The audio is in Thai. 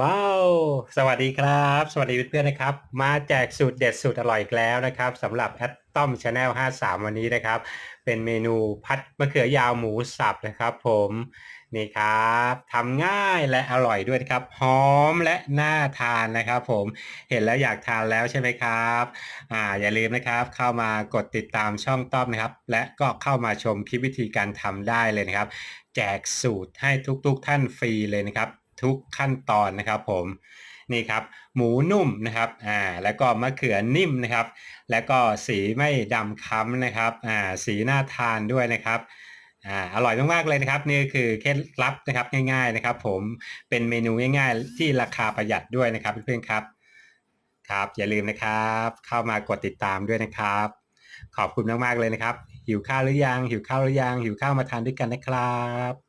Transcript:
ว้าว สวัสดีครับ สวัสดีเพื่อนๆนะครับ มาแจกสูตรเด็ดสูตรอร่อยอีกแล้วนะครับสำหรับแอดต้อมชาแนล53 วันนี้นะครับ เป็นเมนูพัดมะเขือยาวหมูสับนะครับ ผมนี่ครับทำง่ายและอร่อยด้วยครับหอมและน่าทานนะครับ ผมเห็นแล้วอยากทานแล้วใช่ไหมครับอ่าอย่าลืมนะครับ เข้ามากดติดตามช่องต้อมนะครับ และก็เข้ามาชมคลิปวิธีการทำได้เลยนะครับ แจกสูตรให้ทุกๆท่านฟรีเลยนะครับ ทุกขั้นตอนนะครับผมนี่ครับหมูนุ่มนะครับอ่าแล้วก็มะเขือนิ่มนะครับ แล้วก็สีไม่ดำค้ำนะครับอ่าสีน่าทานด้วยนะครับอ่าอร่อยมากๆเลยนะครับนี่คือเคล็ดลับนะครับง่ายๆนะครับ ผมเป็นเมนูง่าย ๆ ที่ราคาประหยัดด้วยนะครับเพื่อนๆครับครับอย่าลืมนะครับ เข้ามากดติดตามด้วยนะครับ ขอบคุณมากๆเลยนะครับ หิวข้าวหรือยังหิวข้าวหรือยังหิวข้าวมาทานด้วยกันนะครับ